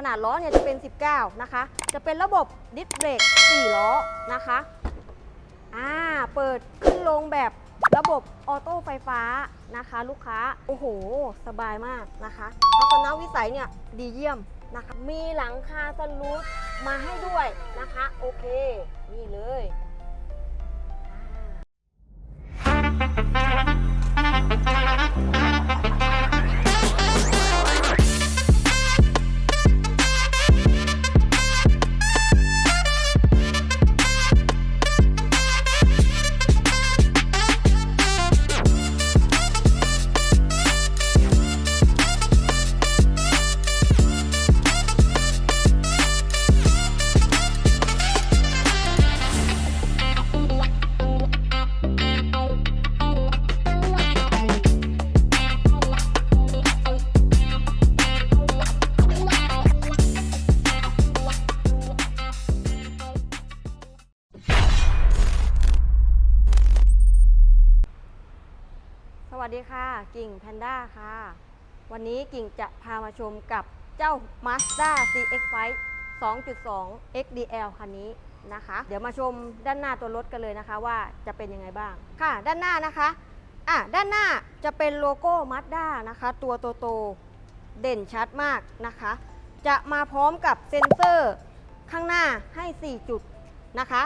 ขนาดล้อเนี่ยจะเป็น 19 นะคะ จะเป็นระบบดิสเบรก4ล้อนะคะอ่าเปิดขึ้นลงแบบระบบออโต้ไฟฟ้านะคะ ลูกค้า โอ้โห สบายมากนะคะทัศนวิสัยเนี่ยดีเยี่ยมนะคะ มีหลังคาสลูปมาให้ด้วยนะคะ โอเค นี่เลย กิ่งแพนด้าค่ะ วันนี้กิ่งจะพามาชมกับเจ้า Mazda CX-5 2.2 XDL คันนี้นะคะ เดี๋ยวมาชมด้านหน้าตัวรถกันเลยนะคะว่าจะเป็นยังไงบ้าง ค่ะ ด้านหน้านะคะ อะ ด้านหน้าจะเป็นโลโก้ Mazda นะคะ ตัวโตๆเด่นชัดมากนะคะ จะมาพร้อมกับเซ็นเซอร์ข้างหน้าให้ 4 จุดนะคะ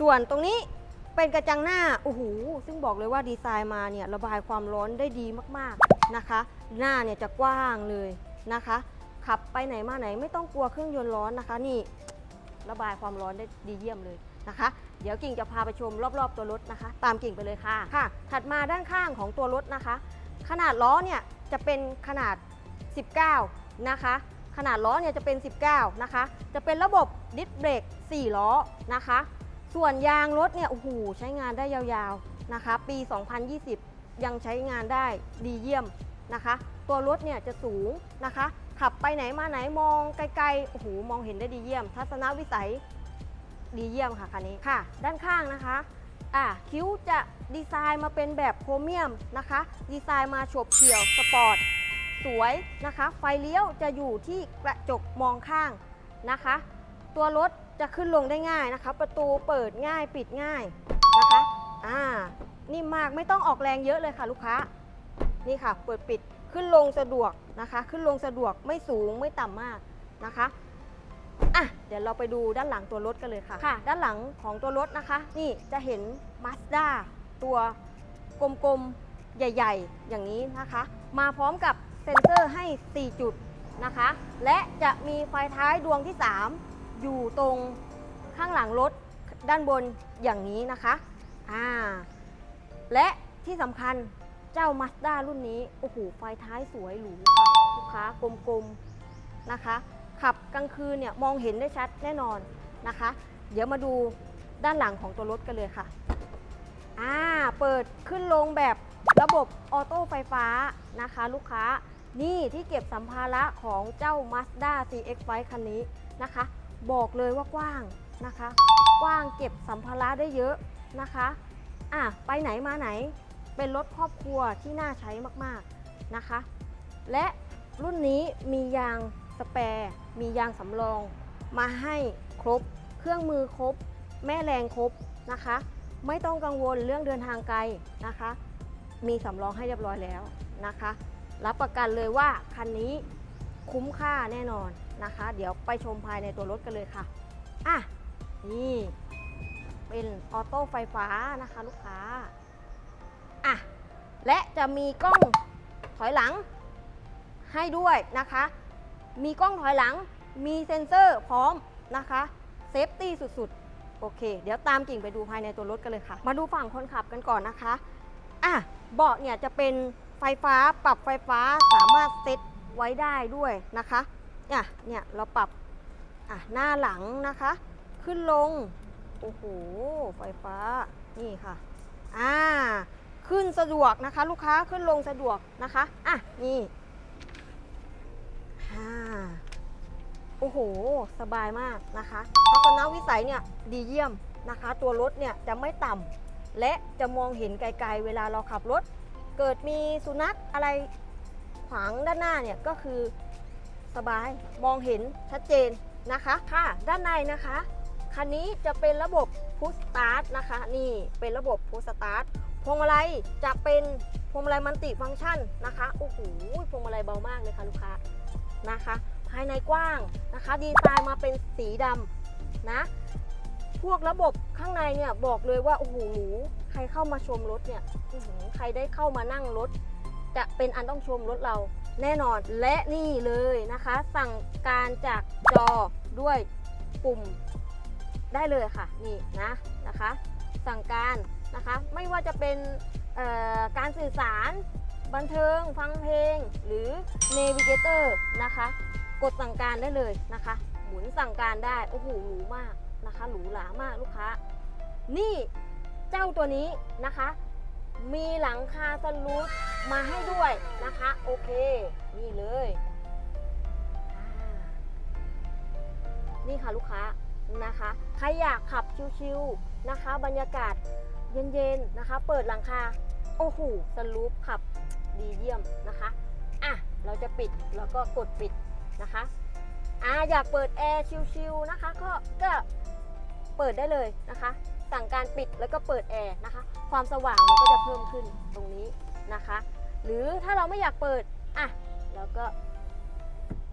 ส่วนตรงนี้ เป็นกระจังหน้าโอ้โหซึ่งบอกเลยว่าดีไซน์มาเนี่ยระบายความร้อนได้ดีมากๆนะคะ หน้าเนี่ยจะกว้างเลยนะคะ ขับไปไหนมาไหนไม่ต้องกลัวเครื่องยนต์ร้อนนะคะ นี่ระบายความร้อนได้ดีเยี่ยมเลยนะคะ เดี๋ยวกิ่งจะพาไปชมรอบๆตัวรถนะคะ ตามกิ่งไปเลยค่ะค่ะ ถัดมาด้านข้างของตัวรถนะคะ ขนาดล้อเนี่ยจะเป็นขนาด 19 นะคะ ขนาดล้อเนี่ยจะเป็น 19 นะคะ จะเป็นระบบดิสเบรก4ล้อนะคะ ส่วนยางรถเนี่ยโอ้โหใช้งานได้ยาวๆนะคะ ปี 2020 ยังใช้งานได้ดีเยี่ยมนะคะ ตัวรถเนี่ยจะสูงนะคะ ขับไปไหนมาไหนมองไกลๆโอ้โหมองเห็นได้ดีเยี่ยม ทัศนวิสัยดีเยี่ยมค่ะคันนี้ค่ะ ด้านข้างนะคะอะคิ้วจะดีไซน์มาเป็นแบบโครเมียมนะคะ ดีไซน์มาฉบเฉี่ยวสปอร์ตสวยนะคะ ไฟเลี้ยวจะอยู่ที่กระจกมองข้างนะคะ ตัวรถ จะขึ้นลงได้ง่ายนะคะ ประตูเปิดง่ายปิดง่ายนะคะอ่านิ่มมากไม่ต้องออกแรงเยอะเลยค่ะ ลูกค้านี่ค่ะ เปิดปิดขึ้นลงสะดวกนะคะ ขึ้นลงสะดวกไม่สูงไม่ต่ำมากนะคะอะเดี๋ยวเราไปดูด้านหลังตัวรถกันเลยค่ะค่ะ ด้านหลังของตัวรถนะคะ นี่จะเห็น Mazda ตัวกลมๆ ใหญ่ๆ อย่างนี้นะคะ มาพร้อมกับเซ็นเซอร์ให้ 4 จุดนะคะ และจะมีไฟท้ายดวงที่ 3 อยู่ตรงข้างหลังรถด้านบนอย่างนี้นะคะอ่าและที่สำคัญเจ้า Mazda รุ่นนี้ โอ้โห ไฟท้ายสวยหรูค่ะลูกค้ากลมๆนะคะ ขับกลางคืนเนี่ยมองเห็นได้ชัดแน่นอนนะคะ เดี๋ยวมาดูด้านหลังของตัวรถกันเลยค่ะอ่าเปิดขึ้นลงแบบระบบออโต้ไฟฟ้านะคะ ลูกค้านี่ที่เก็บสัมภาระของเจ้า Mazda CX-5 คันนี้นะคะ บอกเลยว่ากว้างนะคะ กว้างเก็บสัมภาระได้เยอะนะคะอะไปไหนมาไหนเป็นรถครอบครัวที่น่าใช้มากๆนะคะ และรุ่นนี้มียางสแปร์มียางสำรองมาให้ครบ เครื่องมือครบ แม่แรงครบนะคะ ไม่ต้องกังวลเรื่องเดินทางไกลนะคะ มีสำรองให้เรียบร้อยแล้วนะคะ รับประกันเลยว่าคันนี้คุ้มค่าแน่นอน นะคะ เดี๋ยวไปชมภายในตัวรถกันเลยค่ะอะนี่เป็นออโต้ไฟฟ้านะคะลูกค้าอะและจะมีกล้องถอยหลังให้ด้วยนะคะ มีกล้องถอยหลัง มีเซ็นเซอร์พร้อมนะคะเซฟตี้สุดๆ โอเค เดี๋ยวตามกิ่งไปดูภายในตัวรถกันเลยค่ะ มาดูฝั่งคนขับกันก่อนนะคะอะเบาะเนี่ยจะเป็นไฟฟ้าปรับไฟฟ้าสามารถเซตไว้ได้ด้วยนะคะ เนี่ยเนี่ยเราปรับอะหน้าหลังนะคะ ขึ้นลง โอ้โห ไฟฟ้า นี่ค่ะ อ่า ขึ้นสะดวกนะคะ ลูกค้าขึ้นลงสะดวกนะคะ อะ นี่อ่าโอ้โห สบายมากนะคะทัศนวิสัยเนี่ยดีเยี่ยมนะคะ ตัวรถเนี่ยจะไม่ต่ำและจะมองเห็นไกลๆ เวลาเราขับรถ เกิดมีสุนัขอะไรขวางด้านหน้าเนี่ยก็คือ สบายมองเห็นชัดเจนนะคะค่ะ ด้านในนะคะ คันนี้จะเป็นระบบพุชสตาร์ทนะคะ นี่เป็นระบบพุชสตาร์ทพวงมาลัยจะเป็นพวงมาลัยมัลติฟังก์ชันนะคะโอ้โหพวงมาลัยเบามากเลยค่ะลูกค้านะคะ ภายในกว้างนะคะ ดีไซน์มาเป็นสีดำนะพวกระบบข้างในเนี่ยบอกเลยว่าโอ้โหหรูใครเข้ามาชมรถเนี่ยใครได้เข้ามานั่งรถ จะเป็นอันต้องชมรถเรา แน่นอนและนี่เลยนะคะ สั่งการจากจอด้วยปุ่มได้เลยค่ะนี่นะนะคะ สั่งการนะคะไม่ว่าจะเป็นการสื่อสาร บันเทิง ฟังเพลง หรือ Navigator นะคะ กดสั่งการได้เลยนะคะ หมุนสั่งการได้โอ้โหหรูมากนะคะหรูหรามากลูกค้า นี่เจ้าตัวนี้นะคะ มีหลังคาสลูปมาให้ด้วยนะคะ โอเค นี่เลย นี่ค่ะลูกค้านะคะ ใครอยากขับชิวๆนะคะ บรรยากาศเย็นๆนะคะ เปิดหลังคา โอ้โหสลูปขับดีเยี่ยมนะคะอะเราจะปิดแล้วก็กดปิดนะคะอ่าอยากเปิดแอร์ชิวๆนะคะ ก็ก็เปิดได้เลยนะคะ สั่งการปิดแล้วก็เปิดแอร์นะคะ ความสว่างมันก็จะเพิ่มขึ้นตรงนี้นะคะ หรือถ้าเราไม่อยากเปิดอะแล้วก็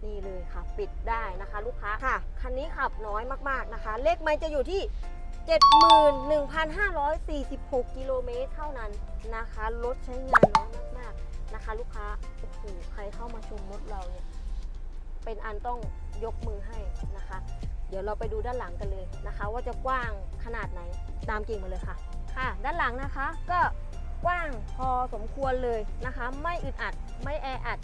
นี่เลยค่ะ ปิดได้นะคะลูกค้าค่ะ คันนี้ขับน้อยมากๆนะคะ เลขไมล์จะอยู่ที่ 71,546 กิโลเมตรเท่านั้นนะคะรถใช้งานน้อยมากๆนะคะ ลูกค้าโอ้โหใครเข้ามาชมรถเราเนี่ยเป็นอันต้องยกมือให้นะคะเดี๋ยวเราไปดูด้านหลังกันเลยนะคะ ว่าจะกว้างขนาดไหนตามกิ่งมาเลยค่ะค่ะ ด้านหลังนะคะก็กว้างพอสมควรเลยนะคะ ไม่อึดอัดไม่แออัด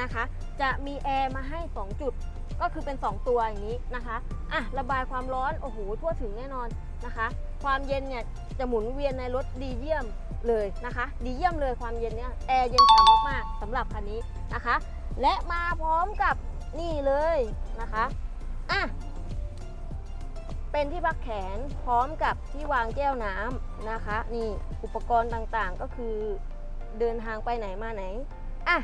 นะคะ จะมีแอร์มาให้ 2 จุดก็คือเป็น 2 ตัวอย่างนี้นะคะอะระบายความร้อนโอ้โหทั่วถึงแน่นอนนะคะ ความเย็นเนี่ยจะหมุนเวียนในรถดีเยี่ยมเลยนะคะ ดีเยี่ยมเลยความเย็นเนี่ยแอร์เย็นฉ่ำมากๆสำหรับคันนี้นะคะ และมาพร้อมกับนี่เลยนะคะอะ เป็นที่พักแขนพร้อมกับที่วางแก้วน้ำนะคะ นี่อุปกรณ์ต่างๆก็คือเดินทางไปไหนมาไหนอะ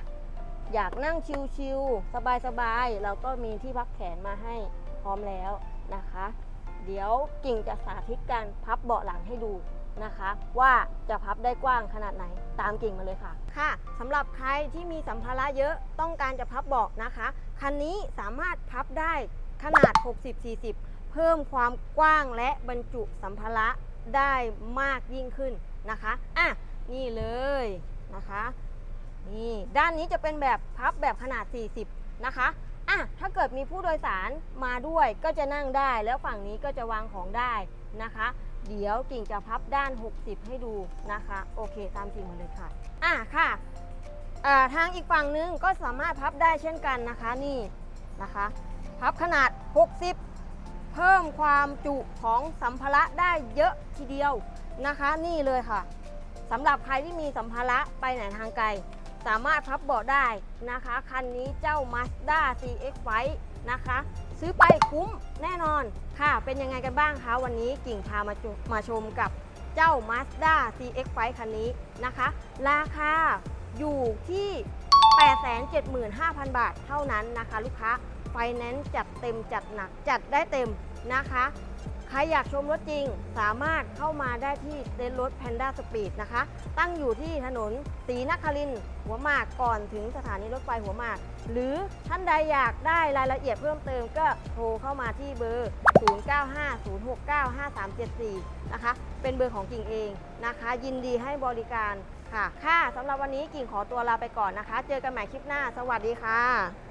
อยากนั่งชิลๆสบายๆเราก็มีที่พักแขนมาให้พร้อมแล้วนะคะ เดี๋ยวกิ่งจะสาธิตการพับเบาะหลังให้ดูนะคะ ว่าจะพับได้กว้างขนาดไหนตามกิ่งมาเลยค่ะ ค่ะสำหรับใครที่มีสัมภาระเยอะต้องการจะพับเบาะนะคะคันนี้สามารถพับได้ขนาด 60-40 พิ่มความกว้างและบรรจุสัมภาระได้มากยิ่งขึ้นนะคะอะนี่เลยนะคะนี่ด้านนี้จะเป็นแบบพับแบบขนาด 40 นะคะอะถ้าเกิดมีผู้โดยสารมาด้วยก็จะนั่งได้ แล้วฝั่งนี้ก็จะวางของได้นะคะ เดี๋ยวกิ่งจะพับด้าน 60 ให้ดูนะคะ โอเค ตามกิ่งมาเลยค่ะอะค่ะอ่าทางอีกฝั่งนึงก็สามารถพับได้เช่นกันนะคะนี่นะคะ พับขนาด 60 เพิ่มความจุของสัมภาระได้เยอะทีเดียวนะคะ นี่เลยค่ะสำหรับใครที่มีสัมภาระไปไหนทางไกล สามารถพับเบาะได้นะคะ คันนี้เจ้า Mazda CX Fight นะคะ ซื้อไปคุ้มแน่นอนค่ะ เป็นยังไงกันบ้างคะ วันนี้กิ่งพามาชมาชมกับเจ้า Mazda CX Fight คันนี้นะคะ ราคาอยู่ที่ 875,000 บาทเท่านั้นนะคะ ลูกค้า ไฟแนนซ์จัดเต็มจัดหนักจัดได้เต็มนะคะ ใครอยากชมรถจริงสามารถเข้ามาได้ที่เต็นท์รถ Panda Speed นะคะ ตั้งอยู่ที่ถนนศรีนครินทร์หัวหมากก่อนถึงสถานีรถไฟหัวหมาก หรือท่านใดอยากได้รายละเอียดเพิ่มเติมก็โทรเข้ามาที่เบอร์ 0950695374 นะคะ เป็นเบอร์ของกิ่งเองนะคะ ยินดีให้บริการค่ะ ค่ะสำหรับวันนี้กิ่งขอตัวลาไปก่อนนะคะ เจอกันใหม่คลิปหน้า สวัสดีค่ะ